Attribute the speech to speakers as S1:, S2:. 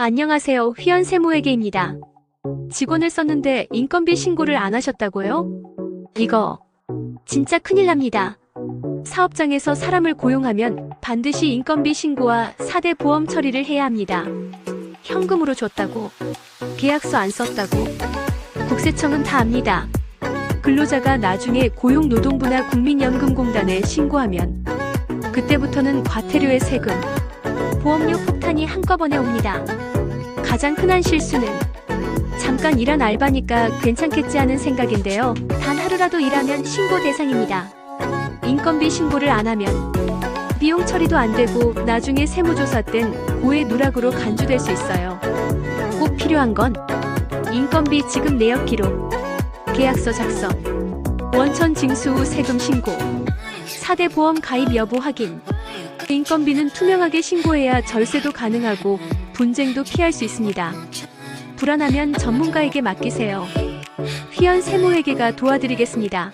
S1: 안녕하세요. 휘연 세무회계입니다. 직원을 썼는데 인건비 신고를 안 하셨다고요? 이거 진짜 큰일 납니다. 사업장에서 사람을 고용하면 반드시 인건비 신고와 4대 보험 처리를 해야 합니다. 현금으로 줬다고, 계약서 안 썼다고, 국세청은 다 압니다. 근로자가 나중에 고용노동부나 국민연금공단에 신고하면 그때부터는 과태료의 세금, 보험료 폭탄이 한꺼번에 옵니다. 가장 흔한 실수는 잠깐 일한 알바니까 괜찮겠지 하는 생각인데요. 단 하루라도 일하면 신고 대상입니다. 인건비 신고를 안 하면 비용 처리도 안 되고 나중에 세무조사 땐 고의 누락으로 간주될 수 있어요. 꼭 필요한 건 인건비 지급 내역 기록, 계약서 작성, 원천 징수 후 세금 신고, 4대 보험 가입 여부 확인, 인건비는 투명하게 신고해야 절세도 가능하고 분쟁도 피할 수 있습니다. 불안하면 전문가에게 맡기세요. 휘연 세무회계가 도와드리겠습니다.